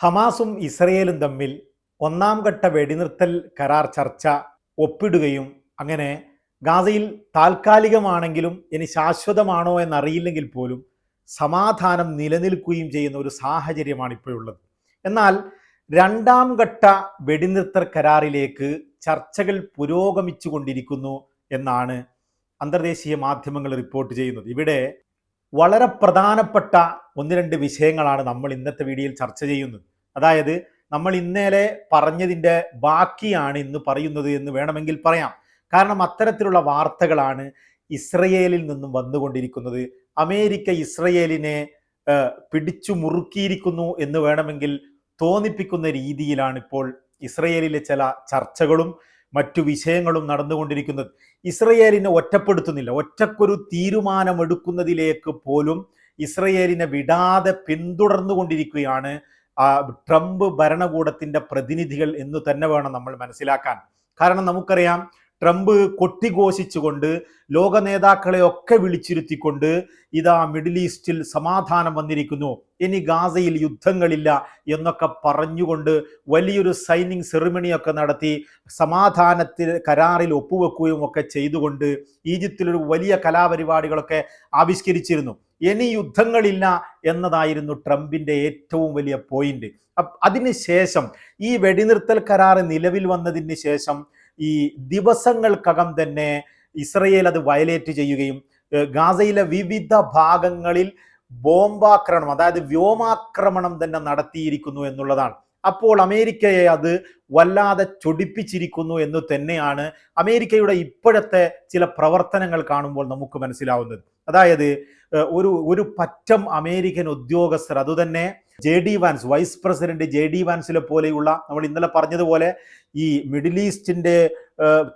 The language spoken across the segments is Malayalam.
ഹമാസും ഇസ്രയേലും തമ്മിൽ ഒന്നാം ഘട്ട വെടിനിർത്തൽ കരാർ ചർച്ച ഒപ്പിടുകയും അങ്ങനെ ഗാസയിൽ താൽക്കാലികമാണെങ്കിലും ഇനി ശാശ്വതമാണോ എന്നറിയില്ലെങ്കിൽ പോലും സമാധാനം നിലനിൽക്കുകയും ചെയ്യുന്ന ഒരു സാഹചര്യമാണ് ഇപ്പോഴുള്ളത്. എന്നാൽ രണ്ടാം ഘട്ട വെടിനിർത്തൽ കരാറിലേക്ക് ചർച്ചകൾ പുരോഗമിച്ചു കൊണ്ടിരിക്കുന്നു എന്നാണ് അന്തർദേശീയ മാധ്യമങ്ങൾ റിപ്പോർട്ട് ചെയ്യുന്നത്. ഇവിടെ വളരെ പ്രധാനപ്പെട്ട ഒന്ന് രണ്ട് വിഷയങ്ങളാണ് നമ്മൾ ഇന്നത്തെ വീഡിയോയിൽ ചർച്ച ചെയ്യുന്നത്. അതായത് നമ്മൾ ഇന്നലെ പറഞ്ഞതിന്റെ ബാക്കിയാണ് ഇന്ന് പറയുന്നത് എന്ന് വേണമെങ്കിൽ പറയാം. കാരണം അത്തരത്തിലുള്ള വാർത്തകളാണ് ഇസ്രയേലിൽ നിന്നും വന്നുകൊണ്ടിരിക്കുന്നത്. അമേരിക്ക ഇസ്രയേലിനെ പിടിച്ചു മുറുക്കിയിരിക്കുന്നു എന്ന് വേണമെങ്കിൽ തോന്നിപ്പിക്കുന്ന രീതിയിലാണ് ഇപ്പോൾ ഇസ്രയേലിലെ ചില ചർച്ചകളും മറ്റു വിഷയങ്ങളും നടന്നുകൊണ്ടിരിക്കുന്നത്. ഇസ്രയേലിനെ ഒറ്റപ്പെടുത്തുന്നില്ല. ഒറ്റക്കൊരു തീരുമാനമെടുക്കുന്നതിലേക്ക് പോലും ഇസ്രയേലിനെ വിടാതെ പിന്തുടർന്നുകൊണ്ടിരിക്കുകയാണ് ആ, ട്രംപ് ഭരണകൂടത്തിന്റെ പ്രതിനിധികൾ എന്ന് തന്നെ വേണം നമ്മൾ മനസ്സിലാക്കാൻ. കാരണം നമുക്കറിയാം ട്രംപ് കൊട്ടിഘോഷിച്ചുകൊണ്ട് ലോക നേതാക്കളെ ഒക്കെ വിളിച്ചിരുത്തിക്കൊണ്ട് ഇതാ മിഡിൽ ഈസ്റ്റിൽ സമാധാനം വന്നിരിക്കുന്നു. ഇനി ഗാസയിൽ യുദ്ധങ്ങളില്ല എന്നൊക്കെ പറഞ്ഞുകൊണ്ട് വലിയൊരു സൈനിങ് സെറിമണിയൊക്കെ നടത്തി സമാധാനത്തിൽ കരാറിൽ ഒപ്പുവെക്കുകയും ഒക്കെ ചെയ്തുകൊണ്ട് ഈജിപ്തിലൊരു വലിയ കലാപരിപാടികളൊക്കെ ആവിഷ്കരിച്ചിരുന്നു. ഇനി യുദ്ധങ്ങളില്ല എന്നതായിരുന്നു ട്രംപിന്റെ ഏറ്റവും വലിയ പോയിന്റ്. അതിനുശേഷം ഈ വെടിനിർത്തൽ കരാർ നിലവിൽ വന്നതിന് ശേഷം ഈ ദിവസങ്ങൾക്കകം തന്നെ ഇസ്രയേൽ അത് വയലേറ്റ് ചെയ്യുകയും ഗാസയിലെ വിവിധ ഭാഗങ്ങളിൽ ബോംബാക്രമണം അതായത് വ്യോമാക്രമണം തന്നെ നടത്തിയിരിക്കുന്നു എന്നുള്ളതാണ്. അപ്പോൾ അമേരിക്കയെ അത് വല്ലാതെ ചൊടിപ്പിച്ചിരിക്കുന്നു എന്ന് തന്നെയാണ് അമേരിക്കയുടെ ഇപ്പോഴത്തെ ചില പ്രവർത്തനങ്ങൾ കാണുമ്പോൾ നമുക്ക് മനസ്സിലാവുന്നത്. അതായത് ഒരു ഒരു പറ്റം അമേരിക്കൻ ഉദ്യോഗസ്ഥർ അതുതന്നെ J D Vance vice president J D വാൻസിലെ പോലെയുള്ള നമ്മൾ ഇന്നലെ പറഞ്ഞതുപോലെ ഈ മിഡിൽ ഈസ്റ്റിന്റെ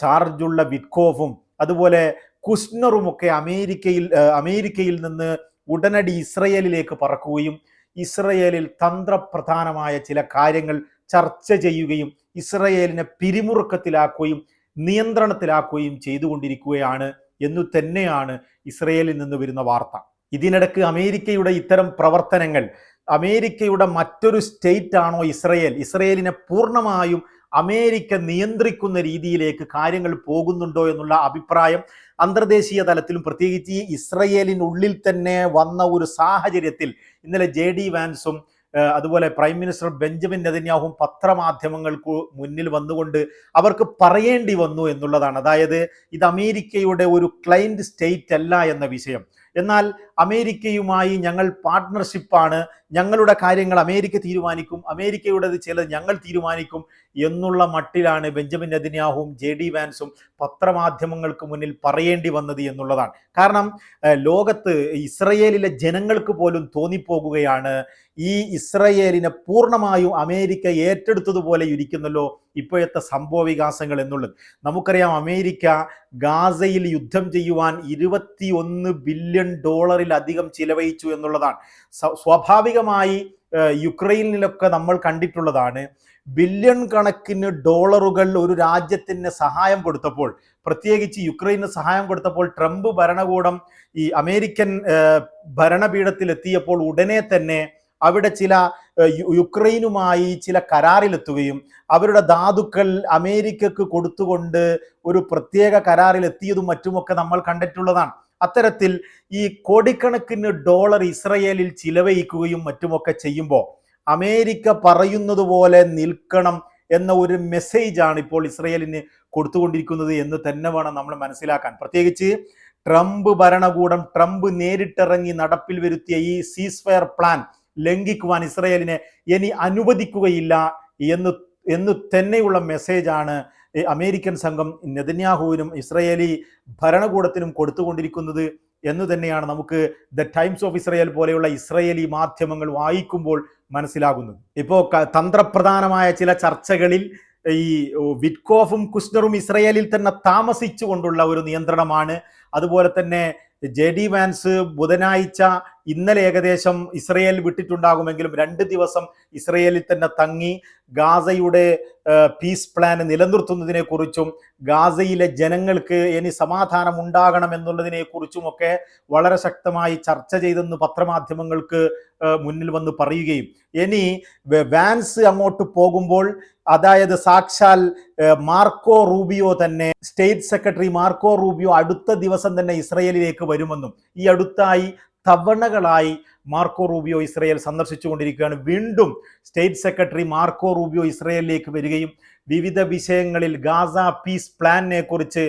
ചാർജുള്ള വിറ്റ്കോഫും അതുപോലെ കുസ്നറും ഒക്കെ അമേരിക്കയിൽ അമേരിക്കയിൽ നിന്ന് ഉടനടി ഇസ്രയേലിലേക്ക് പറക്കുകയും ഇസ്രയേലിൽ തന്ത്രപ്രധാനമായ ചില കാര്യങ്ങൾ ചർച്ച ചെയ്യുകയും ഇസ്രയേലിനെ പിരിമുറുക്കത്തിലാക്കുകയും നിയന്ത്രണത്തിലാക്കുകയും ചെയ്തുകൊണ്ടിരിക്കുകയാണ് എന്നു തന്നെയാണ് ഇസ്രയേലിൽ നിന്ന് വരുന്ന വാർത്ത. ഇതിനിടക്ക് അമേരിക്കയുടെ ഇത്തരം പ്രവർത്തനങ്ങൾ അമേരിക്കയുടെ മറ്റൊരു സ്റ്റേറ്റ് ആണോ ഇസ്രയേൽ? ഇസ്രയേലിനെ പൂർണമായും അമേരിക്ക നിയന്ത്രിക്കുന്ന രീതിയിലേക്ക് കാര്യങ്ങൾ പോകുന്നുണ്ടോ എന്നുള്ള അഭിപ്രായം അന്തർദേശീയ തലത്തിലും പ്രത്യേകിച്ച് ഈ ഇസ്രയേലിനുള്ളിൽ തന്നെ വന്ന ഒരു സാഹചര്യത്തിൽ ഇന്നലെ ജെ ഡി വാൻസും അതുപോലെ പ്രൈം മിനിസ്റ്റർ ബെഞ്ചമിൻ നെതന്യാഹും പത്രമാധ്യമങ്ങൾക്ക് മുന്നിൽ വന്നുകൊണ്ട് അവർക്ക് പറയേണ്ടി വന്നു എന്നുള്ളതാണ്. അതായത് ഇത് അമേരിക്കയുടെ ഒരു ക്ലൈന്റ് സ്റ്റേറ്റ് അല്ല എന്ന വിഷയം. എന്നാൽ അമേരിക്കയുമായി ഞങ്ങൾ പാർട്ട്ണർഷിപ്പാണ് ഞങ്ങളുടെ കാര്യങ്ങൾ അമേരിക്ക തീരുമാനിക്കും. അമേരിക്കയുടേത് ചിലത് ഞങ്ങൾ തീരുമാനിക്കും എന്നുള്ള മട്ടിലാണ് ബെഞ്ചമിൻ നെതിന്യാഹുവും ജെ ഡി വാൻസും പത്രമാധ്യമങ്ങൾക്ക് മുന്നിൽ പറയേണ്ടി വന്നത് എന്നുള്ളതാണ്. കാരണം ലോകത്ത് ഇസ്രയേലിലെ ജനങ്ങൾക്ക് പോലും തോന്നിപ്പോകുകയാണ്. ഈ ഇസ്രയേലിനെ പൂർണമായും അമേരിക്ക ഏറ്റെടുത്തതുപോലെ ഇരിക്കുന്നല്ലോ ഇപ്പോഴത്തെ സംഭവ വികാസങ്ങൾ എന്നുള്ളത്. നമുക്കറിയാം അമേരിക്ക ഗാസയിൽ യുദ്ധം ചെയ്യുവാൻ ഇരുപത്തി ഒന്ന് ബില്യൺ ഡോളറിലധികം ചിലവഴിച്ചു എന്നുള്ളതാണ്. സ്വാഭാവികമായി യുക്രൈനിലൊക്കെ നമ്മൾ കണ്ടിട്ടുള്ളതാണ്. ബില്യൺ കണക്കിന് ഡോളറുകൾ ഒരു രാജ്യത്തിന് സഹായം കൊടുത്തപ്പോൾ പ്രത്യേകിച്ച് യുക്രൈന് സഹായം കൊടുത്തപ്പോൾ ട്രംപ് ഭരണകൂടം ഈ അമേരിക്കൻ ഭരണപീഠത്തിലെത്തിയപ്പോൾ ഉടനെ തന്നെ അവിടെ ചില യുക്രൈനുമായി ചില കരാറിലെത്തുകയും അവരുടെ ധാതുക്കൾ അമേരിക്കക്ക് കൊടുത്തുകൊണ്ട് ഒരു പ്രത്യേക കരാറിൽ എത്തിയതും മറ്റുമൊക്കെ നമ്മൾ കണ്ടിട്ടുള്ളതാണ്. അത്തരത്തിൽ ഈ കോടിക്കണക്കിന് ഡോളർ ഇസ്രയേലിൽ ചിലവഴിക്കുകയും മറ്റുമൊക്കെ ചെയ്യുമ്പോൾ അമേരിക്ക പറയുന്നത് പോലെ നിൽക്കണം എന്ന ഒരു മെസ്സേജാണ് ഇപ്പോൾ ഇസ്രയേലിന് കൊടുത്തുകൊണ്ടിരിക്കുന്നത് എന്ന് തന്നെ വേണം നമ്മൾ മനസ്സിലാക്കാൻ. പ്രത്യേകിച്ച് ട്രംപ് ഭരണകൂടം ട്രംപ് നേരിട്ടിറങ്ങി നടപ്പിൽ വരുത്തിയ ഈ സീസ്ഫയർ പ്ലാൻ ലംഘിക്കുവാൻ ഇസ്രയേലിനെ ഇനി അനുവദിക്കുകയില്ല എന്ന് എന്ന് തന്നെയുള്ള മെസ്സേജാണ് അമേരിക്കൻ സംഘം നെതന്യാഹുവിനും ഇസ്രയേലി ഭരണകൂടത്തിനും കൊടുത്തുകൊണ്ടിരിക്കുന്നത് എന്ന് തന്നെയാണ് നമുക്ക് ദ ടൈംസ് ഓഫ് ഇസ്രയേൽ പോലെയുള്ള ഇസ്രയേലി മാധ്യമങ്ങൾ വായിക്കുമ്പോൾ മനസ്സിലാകുന്നത്. ഇപ്പോൾ തന്ത്രപ്രധാനമായ ചില ചർച്ചകളിൽ ഈ വിറ്റ്കോഫും കുസ്നറും ഇസ്രയേലിൽ തന്നെ താമസിച്ചുകൊണ്ടുള്ള ഒരു നിയന്ത്രണമാണ്. അതുപോലെ തന്നെ ജെ ഡി വാൻസ് ബുധനാഴ്ച ഇന്നലെ ഏകദേശം ഇസ്രയേൽ വിട്ടിട്ടുണ്ടാകുമെങ്കിലും രണ്ട് ദിവസം ഇസ്രയേലിൽ തന്നെ തങ്ങി ഗാസയുടെ പീസ് പ്ലാൻ നിലനിർത്തുന്നതിനെ കുറിച്ചും ഗാസയിലെ ജനങ്ങൾക്ക് ഇനി സമാധാനം ഉണ്ടാകണം എന്നുള്ളതിനെ കുറിച്ചുമൊക്കെ വളരെ ശക്തമായി ചർച്ച ചെയ്തെന്ന് പത്രമാധ്യമങ്ങൾക്ക് മുന്നിൽ വന്ന് പറയുകയും. ഇനി വാൻസ് അങ്ങോട്ട് പോകുമ്പോൾ അതായത് സാക്ഷാൽ മാർക്കോ റൂബിയോ തന്നെ സ്റ്റേറ്റ് സെക്രട്ടറി മാർക്കോ റൂബിയോ അടുത്ത ദിവസം തന്നെ ഇസ്രയേലിലേക്ക് വരുമെന്നും ഈ അടുത്തായി തവണകളായി മാർക്കോ റൂബിയോ ഇസ്രയേൽ സന്ദർശിച്ചുകൊണ്ടിരിക്കുകയാണ്. വീണ്ടും സ്റ്റേറ്റ് സെക്രട്ടറി മാർക്കോ റൂബിയോ ഇസ്രയേലിലേക്ക് വരികയും വിവിധ വിഷയങ്ങളിൽ ഗാസ പീസ് പ്ലാനിനെ കുറിച്ച്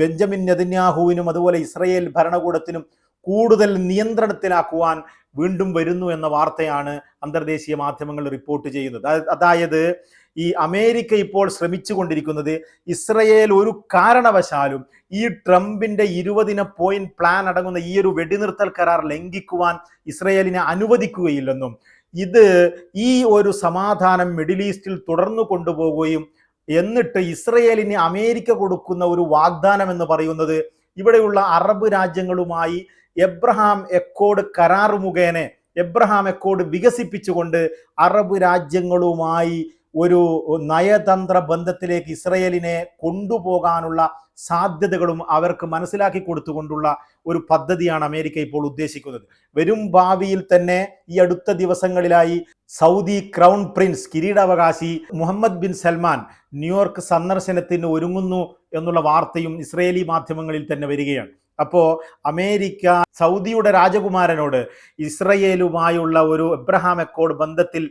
ബെഞ്ചമിൻ നെതന്യാഹുവിനും അതുപോലെ ഇസ്രയേൽ ഭരണകൂടത്തിനും കൂടുതൽ നിയന്ത്രണത്തിലാക്കുവാൻ വീണ്ടും വരുന്നു എന്ന വാർത്തയാണ് അന്തർദേശീയ മാധ്യമങ്ങൾ റിപ്പോർട്ട് ചെയ്യുന്നത്. അതായത് ഈ അമേരിക്ക ഇപ്പോൾ ശ്രമിച്ചു കൊണ്ടിരിക്കുന്നത് ഇസ്രയേൽ ഒരു കാരണവശാലും ഈ ട്രംപിന്റെ ഇരുപതിന പോയിന്റ് പ്ലാൻ അടങ്ങുന്ന ഈ ഒരു വെടിനിർത്തൽ കരാർ ലംഘിക്കുവാൻ ഇസ്രയേലിനെ അനുവദിക്കുകയില്ലെന്നും ഇത് ഈ ഒരു സമാധാനം മിഡിൽ ഈസ്റ്റിൽ തുടർന്നു കൊണ്ടുപോകുകയും എന്നിട്ട് ഇസ്രയേലിന് അമേരിക്ക കൊടുക്കുന്ന ഒരു വാഗ്ദാനം എന്ന് പറയുന്നത് ഇവിടെയുള്ള അറബ് രാജ്യങ്ങളുമായി എബ്രഹാം എക്കോഡ് കരാർ മുഖേന എബ്രഹാം എക്കോഡ് വികസിപ്പിച്ചുകൊണ്ട് അറബ് രാജ്യങ്ങളുമായി ഒരു നയതന്ത്ര ബന്ധത്തിലേക്ക് ഇസ്രയേലിനെ കൊണ്ടുപോകാനുള്ള സാധ്യതകളും അവർക്ക് മനസ്സിലാക്കി കൊടുത്തുകൊണ്ടുള്ള ഒരു പദ്ധതിയാണ് അമേരിക്ക ഇപ്പോൾ ഉദ്ദേശിക്കുന്നത്. വരും ഭാവിയിൽ തന്നെ ഈ അടുത്ത ദിവസങ്ങളിലായി സൗദി ക്രൗൺ പ്രിൻസ് കിരീടാവകാശി മുഹമ്മദ് ബിൻ സൽമാൻ ന്യൂയോർക്ക് സന്ദർശനത്തിന് ഒരുങ്ങുന്നു എന്നുള്ള വാർത്തയും ഇസ്രയേലി മാധ്യമങ്ങളിൽ തന്നെ വരികയാണ്. അപ്പോൾ അമേരിക്ക സൗദിയുടെ രാജകുമാരനോട് ഇസ്രയേലുമായുള്ള ഒരു എബ്രഹാം അക്കോഡ് ബന്ധത്തിൽ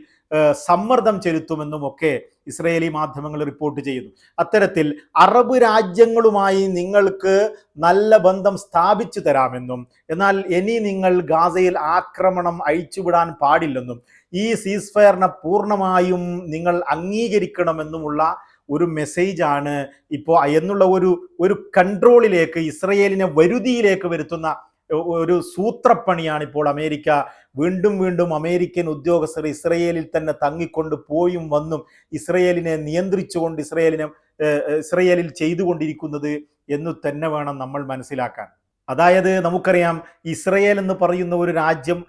സമ്മർദ്ദം ചെലുത്തുമെന്നും ഒക്കെ ഇസ്രയേലി മാധ്യമങ്ങൾ റിപ്പോർട്ട് ചെയ്യുന്നു. അത്തരത്തിൽ അറബ് രാജ്യങ്ങളുമായി നിങ്ങൾക്ക് നല്ല ബന്ധം സ്ഥാപിച്ചു തരാമെന്നും എന്നാൽ ഇനി നിങ്ങൾ ഗാസയിൽ ആക്രമണം അഴിച്ചുവിടാൻ പാടില്ലെന്നും ഈ സീസ്ഫയറിനെ പൂർണമായും നിങ്ങൾ അംഗീകരിക്കണമെന്നുമുള്ള ഒരു മെസ്സേജ് ആണ് ഇപ്പോൾ എന്നുള്ള ഒരു ഒരു കൺട്രോളിലേക്ക് ഇസ്രയേലിനെ വരുതിയിലേക്ക് വരുത്തുന്ന ഒരു സൂത്രപ്പണിയാണ് ഇപ്പോൾ അമേരിക്ക. വീണ്ടും വീണ്ടും അമേരിക്കൻ ഉദ്യോഗസ്ഥർ ഇസ്രയേലിൽ തന്നെ തങ്ങിക്കൊണ്ട് പോയും വന്നും ഇസ്രയേലിനെ നിയന്ത്രിച്ചുകൊണ്ട് ഇസ്രയേലിനെ ഇസ്രയേലിൽ ചെയ്തുകൊണ്ടിരിക്കുന്നത് എന്ന് തന്നെ വേണം നമ്മൾ മനസ്സിലാക്കാൻ. അതായത് നമുക്കറിയാം ഇസ്രയേൽ എന്ന് പറയുന്ന ഒരു രാജ്യം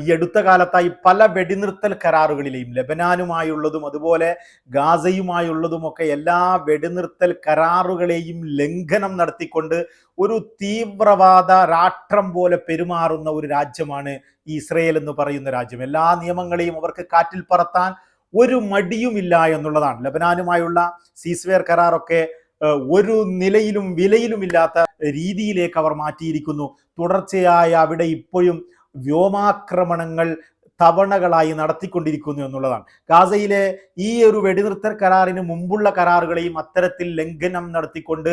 ഈ അടുത്ത കാലത്തായി പല വെടിനിർത്തൽ കരാറുകളിലെയും ലബനാനുമായുള്ളതും അതുപോലെ ഗാസയുമായുള്ളതുമൊക്കെ എല്ലാ വെടിനിർത്തൽ കരാറുകളെയും ലംഘനം നടത്തിക്കൊണ്ട് ഒരു തീവ്രവാദ രാഷ്ട്രം പോലെ പെരുമാറുന്ന ഒരു രാജ്യമാണ് ഈ ഇസ്രയേൽ എന്ന് പറയുന്ന രാജ്യം. എല്ലാ നിയമങ്ങളെയും അവർക്ക് കാറ്റിൽ പറത്താൻ ഒരു മടിയുമില്ല എന്നുള്ളതാണ്. ലബനാനുമായുള്ള സീസ്വെയർ കരാറൊക്കെ ഒരു നിലയിലും വിലയിലുമില്ലാത്ത രീതിയിലേക്ക് അവർ മാറ്റിയിരിക്കുന്നു. തുടർച്ചയായ അവിടെ ഇപ്പോഴും വ്യോമാക്രമണങ്ങൾ തവണകളായി നടത്തിക്കൊണ്ടിരിക്കുന്നു എന്നുള്ളതാണ്. ഗാസയിലെ ഈ ഒരു വെടിനിർത്തൽ കരാറിന് മുമ്പുള്ള കരാറുകളെയും അത്തരത്തിൽ ലംഘനം നടത്തിക്കൊണ്ട്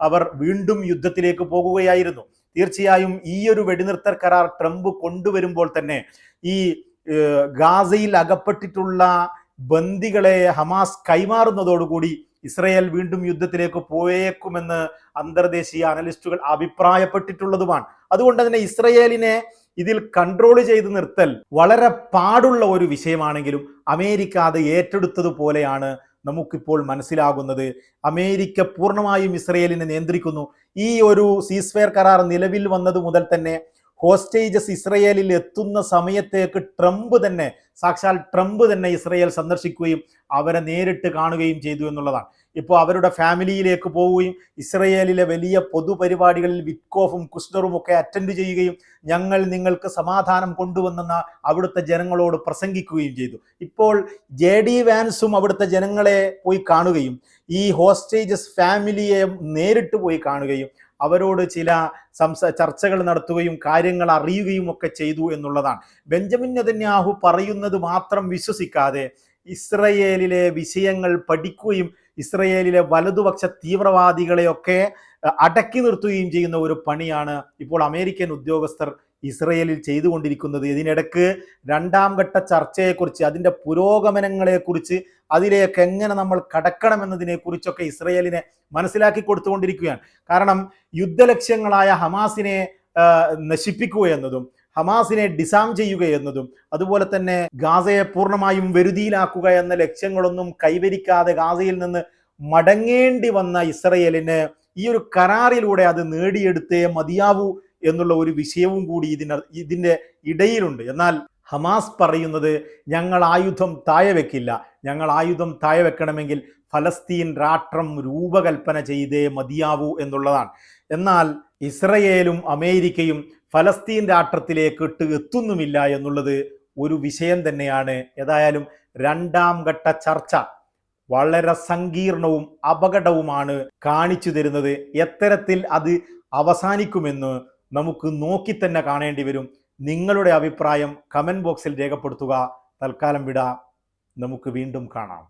അവർ വീണ്ടും യുദ്ധത്തിലേക്ക് പോകുകയായിരുന്നു. തീർച്ചയായും ഈ ഒരു വെടിനിർത്തൽ കരാർ ട്രംപ് കൊണ്ടുവരുമ്പോൾ തന്നെ ഈ ഗാസയിൽ അകപ്പെട്ടിട്ടുള്ള ബന്ദികളെ ഹമാസ് കൈമാറുന്നതോടുകൂടി ഇസ്രയേൽ വീണ്ടും യുദ്ധത്തിലേക്ക് പോയേക്കുമെന്ന് അന്തർദേശീയ അനലിസ്റ്റുകൾ അഭിപ്രായപ്പെട്ടിട്ടുള്ളതുമാണ്. അതുകൊണ്ട് തന്നെ ഇസ്രയേലിനെ ഇതിൽ കൺട്രോൾ ചെയ്ത് നിർത്തൽ വളരെ പാടുള്ള ഒരു വിഷയമാണെങ്കിലും അമേരിക്ക അത് ഏറ്റെടുത്തതുപോലെയാണ് നമുക്കിപ്പോൾ മനസ്സിലാകുന്നത്. അമേരിക്ക പൂർണമായും ഇസ്രയേലിനെ നിയന്ത്രിക്കുന്നു. ഈ ഒരു സീസ്ഫെയർ കരാർ നിലവിൽ വന്നത് മുതൽ തന്നെ ഹോസ്റ്റേജസ് ഇസ്രയേലിൽ എത്തുന്ന സമയത്തേക്ക് ട്രംപ് തന്നെ സാക്ഷാൽ ട്രംപ് തന്നെ ഇസ്രയേൽ സന്ദർശിക്കുകയും അവരെ നേരിട്ട് കാണുകയും ചെയ്തു എന്നുള്ളതാണ്. ഇപ്പോൾ അവരുടെ ഫാമിലിയിലേക്ക് പോവുകയും ഇസ്രയേലിലെ വലിയ പൊതുപരിപാടികളിൽ വിറ്റ്കോഫും കുസ്നറും ഒക്കെ അറ്റൻഡ് ചെയ്യുകയും ഞങ്ങൾ നിങ്ങൾക്ക് സമാധാനം കൊണ്ടുവന്നെന്ന അവിടുത്തെ ജനങ്ങളോട് പ്രസംഗിക്കുകയും ചെയ്തു. ഇപ്പോൾ ജെ ഡി വാൻസും അവിടുത്തെ ജനങ്ങളെ പോയി കാണുകയും ഈ ഹോസ്റ്റേജസ് ഫാമിലിയെ നേരിട്ട് പോയി കാണുകയും അവരോട് ചില സംസ ചർച്ചകൾ നടത്തുകയും കാര്യങ്ങൾ അറിയുകയും ഒക്കെ ചെയ്തു എന്നുള്ളതാണ്. ബെഞ്ചമിൻ നെതന്യാഹു പറയുന്നത് മാത്രം വിശ്വസിക്കാതെ ഇസ്രയേലിലെ വിഷയങ്ങൾ പഠിക്കുകയും ഇസ്രയേലിലെ വലതുപക്ഷ തീവ്രവാദികളെയൊക്കെ അടക്കി നിർത്തുകയും ചെയ്യുന്ന ഒരു പണിയാണ് ഇപ്പോൾ അമേരിക്കൻ ഉദ്യോഗസ്ഥർ ഇസ്രയേലിൽ ചെയ്തുകൊണ്ടിരിക്കുന്നത്. ഇതിനിടക്ക് രണ്ടാം ഘട്ട ചർച്ചയെക്കുറിച്ച് അതിന്റെ പുരോഗമനങ്ങളെക്കുറിച്ച് അതിലേക്ക് എങ്ങനെ നമ്മൾ കടക്കണമെന്നതിനെ കുറിച്ചൊക്കെ ഇസ്രയേലിനെ മനസ്സിലാക്കി കൊടുത്തുകൊണ്ടിരിക്കുകയാണ്. കാരണം യുദ്ധലക്ഷ്യങ്ങളായ ഹമാസിനെ നശിപ്പിക്കുക എന്നതും ഹമാസിനെ ഡിസാം ചെയ്യുക എന്നതും അതുപോലെ തന്നെ ഗാസയെ പൂർണമായും വരുതിയിലാക്കുക എന്ന ലക്ഷ്യങ്ങളൊന്നും കൈവരിക്കാതെ ഗാസയിൽ നിന്ന് മടങ്ങേണ്ടി വന്ന ഇസ്രയേലിന് ഈ ഒരു കരാറിലൂടെ അത് നേടിയെടുത്തേ മതിയാവൂ എന്നുള്ള ഒരു വിഷയവും കൂടി ഇതിന ഇതിന്റെ ഇടയിലുണ്ട്. എന്നാൽ ഹമാസ് പറയുന്നത് ഞങ്ങൾ ആയുധം താഴെ വെക്കില്ല. ഞങ്ങൾ ആയുധം താഴെ വെക്കണമെങ്കിൽ ഫലസ്തീൻ രാഷ്ട്രം രൂപകൽപ്പന ചെയ്തേ മതിയാവൂ എന്നുള്ളതാണ്. എന്നാൽ ഇസ്രയേലും അമേരിക്കയും ഫലസ്തീൻ രാഷ്ട്രത്തിലേക്ക് ഇട്ട് എത്തുന്നുമില്ല എന്നുള്ളത് ഒരു വിഷയം തന്നെയാണ്. ഏതായാലും രണ്ടാം ഘട്ട ചർച്ച വളരെ സങ്കീർണവും അപകടവുമാണ് കാണിച്ചു തരുന്നത്. എത്തരത്തിൽ അത് അവസാനിക്കുമെന്ന് നമുക്ക് നോക്കി തന്നെ കാണേണ്ടി വരും. നിങ്ങളുടെ അഭിപ്രായം കമന്റ് ബോക്സിൽ രേഖപ്പെടുത്തുക. തൽക്കാലം വിട. നമുക്ക് വീണ്ടും കാണാം.